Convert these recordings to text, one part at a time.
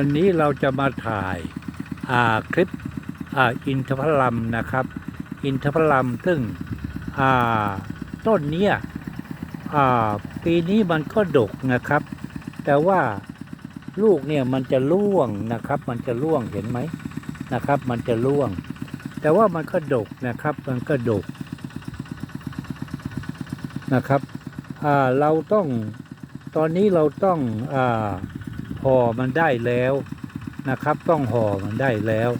วันนี้เราจะมาถ่ายาคลิปออินทผลัมนะครับ อินทผลัมซึ่งต้นเนี้ยปีนี้มันก็ดกนะครับ แต่ว่าลูกเนี่ยมันจะร่วงนะครับ มันจะร่วงเห็นไหมนะครับ มันจะร่วง แต่ว่ามันก็ดกนะครับ มันก็ดกนะครับเราต้องตอนนี้เราต้องอ่า ห่อมันได้แล้วนะครับ ต้องห่อมันได้แล้ว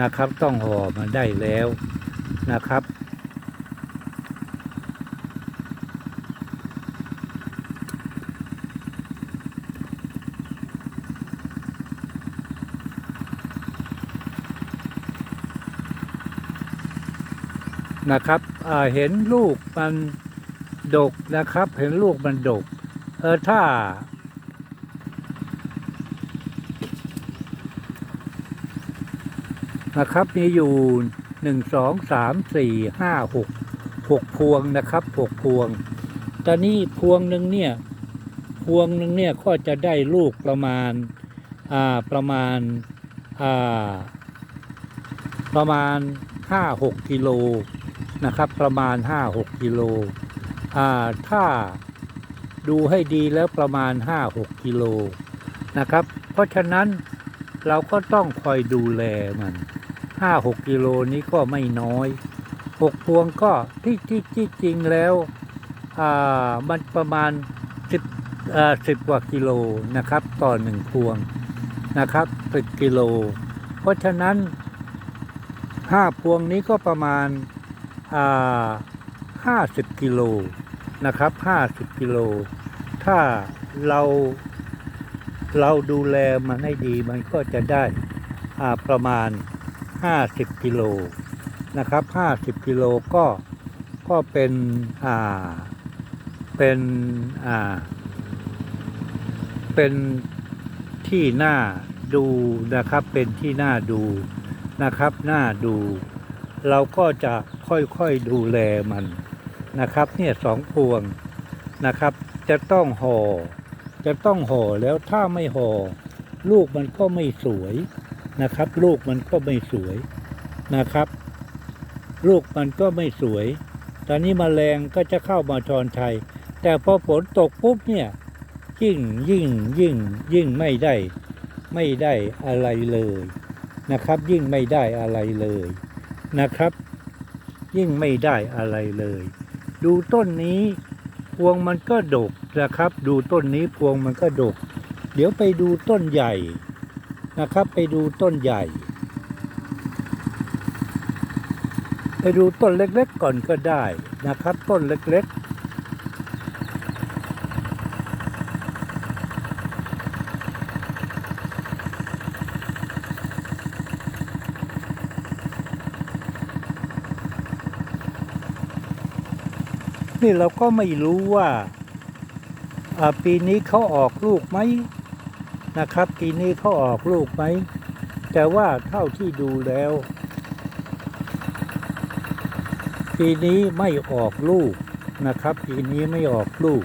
นะครับ ต้องห่อมันได้แล้วนะครับ นะครับเห็นลูกมันดกนะครับ เห็นลูกมันดก เออถ้า นะครับ มีอยู่หนึ่งสองสามสี่ห้าหกหกพวงนะครับหกพวง ตอนนี้พวงหนึ่งเนี่ย พวงหนึ่งเนี่ยก็จะได้ลูกประมาณอ่าประมาณอ่าประมาณห้าหกกิโลนะครับ ประมาณห้าหกกิโลอ่าถ้าดูให้ดีแล้วประมาณห้าหกกิโลนะครับ เพราะฉะนั้นเราก็ต้องคอยดูแลมัน ห้าหกกิโลนี้ก็ไม่น้อยหกพวงก็ที่ที่ที่จริงแล้วอ่ามันประมาณสิบอ่าสิบกว่ากิโลนะครับ ต่อหนึ่งพวงนะครับสิบกิโล เพราะฉะนั้นห้าพวงนี้ก็ประมาณอ่าห้าสิบกิโลนะครับห้าสิบกิโล ถ้าเราเราดูแลมันให้ดีมันก็จะได้อ่าประมาณ 50 กิโลนะครับ 50 กิโลก็ก็เป็นอ่าเป็นอ่าเป็นที่น่าดูนะครับเป็นที่น่าดูนะครับน่าดู เราก็จะค่อยๆดูแลมันนะครับ เนี่ยสองพวงนะครับ จะต้องห่อจะต้องห่อแล้วถ้าไม่ห่อลูกมันก็ไม่สวย นะครับ ลูกมันก็ไม่สวยนะครับ ลูกมันก็ไม่สวย ตอนนี้มแมลงก็จะเข้ามาชอนชัย แต่พอฝนตกปุ๊บเนี่ยยิ่งยิ่งยิ่งยิ่งไม่ได้ ไม่ได้อะไรเลยนะครับ ยิ่งไม่ได้อะไรเลยนะครับ ยิ่งไม่ได้อะไรเลย ดูต้นนี้พวงมันก็ดกนะครับ ดูต้นนี้พวงมันก็ดก เดี๋ยวไปดูต้นใหญ่ นะครับ ไปดูต้นใหญ่ ไปดูต้นเล็กๆก่อนก็ได้นะครับ ต้นเล็กๆนี่เราก็ไม่รู้ว่าปีนี้เขาออกลูกไหม นะครับปีนี้เขาออกลูกไหม แต่ว่าเท่าที่ดูแล้ว ปีนี้ไม่ออกลูกนะครับ ปีนี้ไม่ออกลูก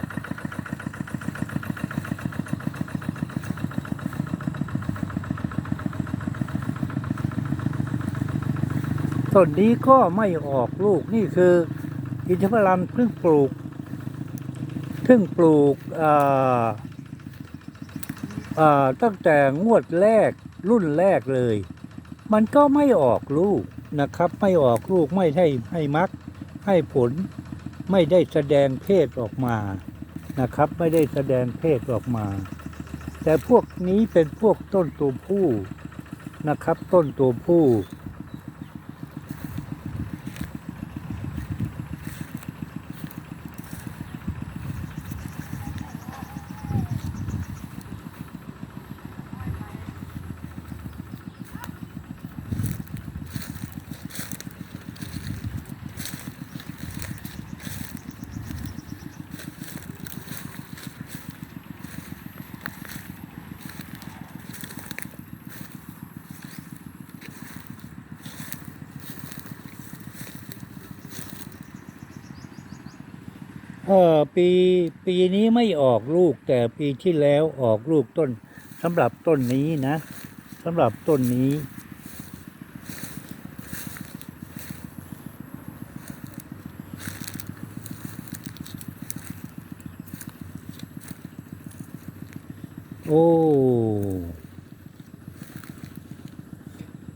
ต้นนี้ก็ไม่ออกลูกนี่คืออินทผลัมเพิ่งปลูกเพิ่งปลูกอ่าอ่า ตั้งแต่งวดแรกรุ่นแรกเลย มันก็ไม่ออกลูกนะครับ ไม่ออกลูกไม่ให้ให้มัก ให้ผลไม่ได้แสดงเพศออกมานะครับ ไม่ได้แสดงเพศออกมา แต่พวกนี้เป็นพวกต้นตัวผู้นะครับ ต้นตัวผู้ เออปีปีนี้ไม่ออกลูก แต่ปีที่แล้วออกลูกต้นสำหรับต้นนี้นะสำหรับต้นนี้โอ้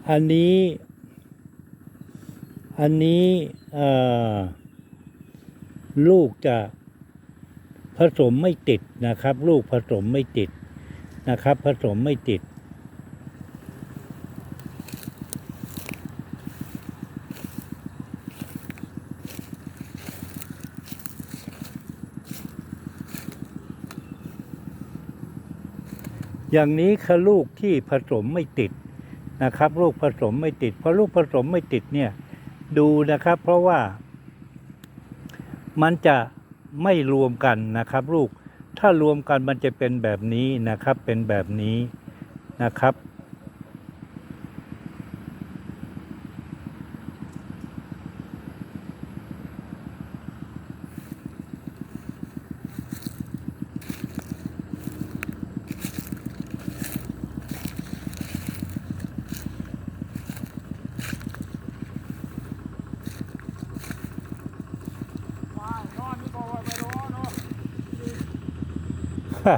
อันนี้ อันนี้ เอ่อ ลูกจะผสมไม่ติดนะครับ ลูกผสมไม่ติดนะครับ ผสมไม่ติด อย่างนี้คือลูกที่ผสมไม่ติดนะครับ ลูกผสมไม่ติดเพราะลูกผสมไม่ติดเนี่ยดูนะครับ เพราะว่า มันจะไม่รวมกันนะครับ ลูก ถ้ารวมกันมันจะเป็นแบบนี้นะครับ เป็นแบบนี้นะครับ ว่างนอนนี่ก็ว่าไปรอเนาะ อั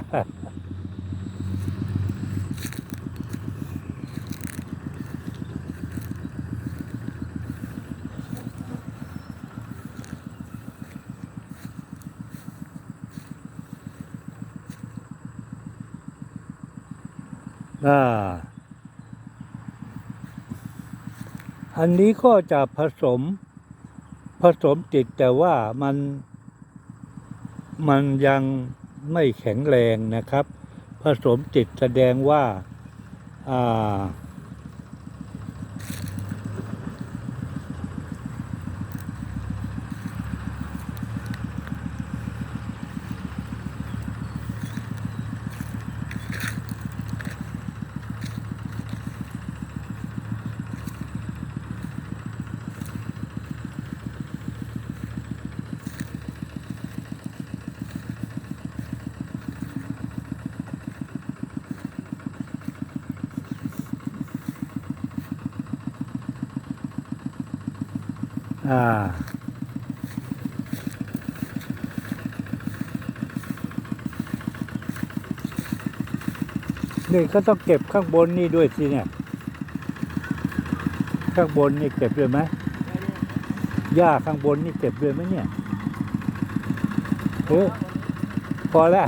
นนี้ก็จะผสมผสมติดแต่ว่ามันมันยัง ไม่แข็งแรงนะครับ ผสมจิตแสดงว่า อ่านี่ก็ต้องเก็บข้างบนนี่ด้วยสิเนี่ย ข้างบนนี่เก็บด้วยไหมหญ้าข้างบนนี่เก็บด้วยไหมเนี่ยเออพอแล้ว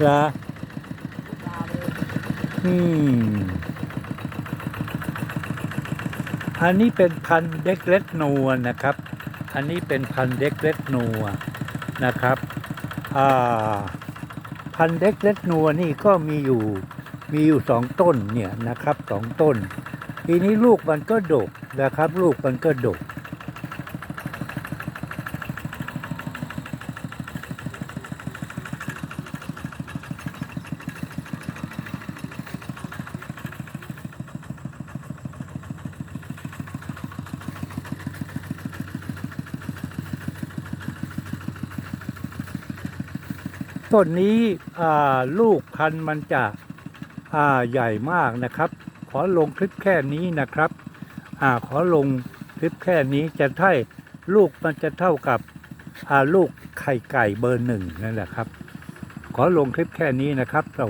เหรออืม อันนี้เป็นพันเด็กเล็ดนัวนะครับ อันนี้เป็นพันเด็กเล็ดนัวนะครับพันเด็กเล็ดนัวนี่ก็มีอยู่มีอยู่สองต้นเนี่ยนะครับสองต้น ทีนี้ลูกมันก็ดกนะครับ ลูกมันก็ดก ต้นนี้ลูกพันธุ์มันจะใหญ่มากนะครับ ขอลงคลิปแค่นี้นะครับอขอลงคลิปแค่นี้จะใช่ลูกมันจะเท่ากับลูกไข่ไก่เบอร์หนึ่งนั่นแหละครับ ขอลงคลิปแค่นี้นะครับสวัสดี